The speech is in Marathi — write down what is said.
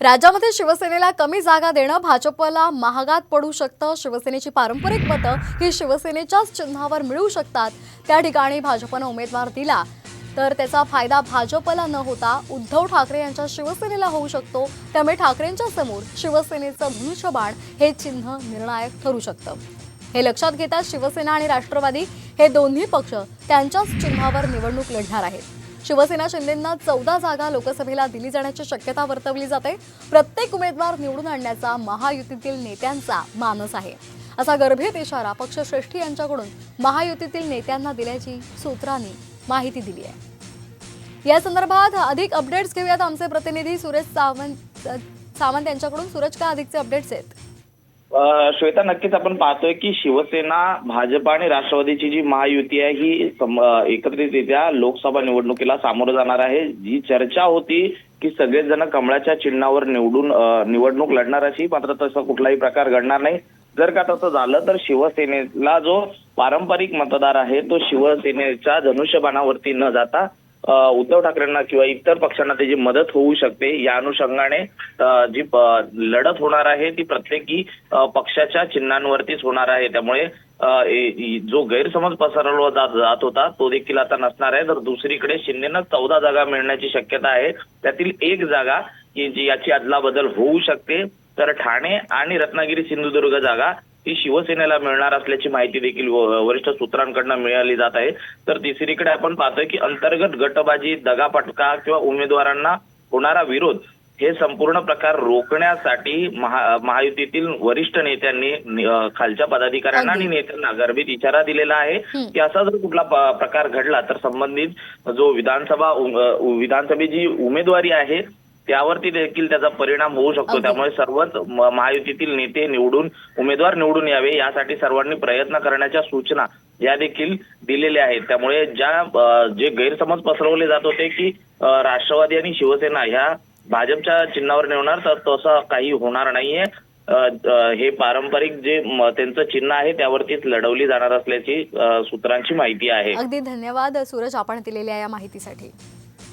राज्यामध्ये शिवसेनेला कमी जागा देणं भाजपला महागात पडू शकतं. शिवसेनेची पारंपरिक मतं ही शिवसेनेच्याच चिन्हावर मिळू शकतात. त्या ठिकाणी भाजपनं उमेदवार दिला. तर त्याचा फायदा भाजपला न होता उद्धव ठाकरे यांच्या शिवसेनेला होऊ शकतो. त्यामुळे ठाकरेंच्या समोर शिवसेनेचं धनुष्यबाण हे चिन्ह निर्णायक ठरू शकतं. हे लक्षात घेता शिवसेना आणि राष्ट्रवादी हे दोन्ही पक्ष त्यांच्याच चिन्हावर निवडणूक लढणार आहेत. शिवसेना शिंदेंना चौदा जागा लोकसभेला दिली जाण्याची शक्यता वर्तवली जाते. प्रत्येक उमेदवार निवडून आणण्याचा महायुतीतील नेत्यांचा मानस आहे. असा गर्भित इशारा पक्षश्रेष्ठी यांच्याकडून महायुतीतील नेत्यांना दिल्याची सूत्रांनी माहिती दिली आहे. या संदर्भात अधिक अपडेट्स घेऊयात आमचे प्रतिनिधी सुरेश सावंत सावंत यांच्याकडून. सूरज का अधिकचे अपडेट्स आहेत? श्वेता नक्कीच आपण पाहतोय की शिवसेना भाजप आणि राष्ट्रवादीची जी महायुती आहे ही एकत्रितरित्या लोकसभा निवडणुकीला सामोरं जाणार आहे. जी चर्चा होती की सगळेच जण कमळाच्या चिन्हावर निवडून निवडणूक लढणार अशी मात्र तसा कुठलाही प्रकार घडणार नाही. जर का तसं झालं तर शिवसेनेला जो पारंपरिक मतदार आहे तो शिवसेनेच्या धनुष्यबाणावरती न जाता उद्धव ठाकरेंना किंवा इतर पक्षांना त्याची मदत होऊ शकते. या अनुषंगाने जी लढत होणार आहे ती प्रत्येकी पक्षाच्या चिन्हांवरतीच होणार आहे. त्यामुळे जो गैरसमज पसरवला जात जात होता तो देखील आता नसणार आहे. तर दुसरीकडे शिंदेना चौदा जागा मिळण्याची शक्यता आहे. त्यातील एक जागा याची अदलाबदल होऊ शकते. तर ठाणे आणि रत्नागिरी सिंधुदुर्ग जागा ही शिवसेनेला मिळणार असल्याची माहिती देखील वरिष्ठ सूत्रांकडनं मिळाली जात आहे तर तिसरीकडे आपण पाहतोय की अंतर्गत गटबाजी दगापटका किंवा उमेदवारांना होणारा विरोध हे संपूर्ण प्रकार रोखण्यासाठी महा महायुतीतील वरिष्ठ नेत्यांनी खालच्या पदाधिकाऱ्यांना आणि नेत्यांना गर्भित इशारा दिलेला आहे. की असा जर कुठला प्रकार घडला तर संबंधित जो विधानसभा विधानसभेची उमेदवारी आहे त्यावरती देखील त्याचा परिणाम होऊ शकतो. त्यामुळे सर्वच महायुतीतील नेते निवडून उमेदवार निवडून यावे यासाठी सर्वांनी प्रयत्न करण्याच्या सूचना या देखील दिलेल्या आहेत. त्यामुळे ज्या जे गैरसमज पसरवले जात होते की राष्ट्रवादी आणि शिवसेना ह्या भाजपच्या चिन्हावर निवडणार तर तसं काही होणार नाहीये. हे पारंपरिक जे त्यांचं चिन्ह आहे त्यावरतीच लढवली जाणार असल्याची सूत्रांची माहिती आहे. अगदी धन्यवाद सूरज आपण दिलेल्या या माहितीसाठी.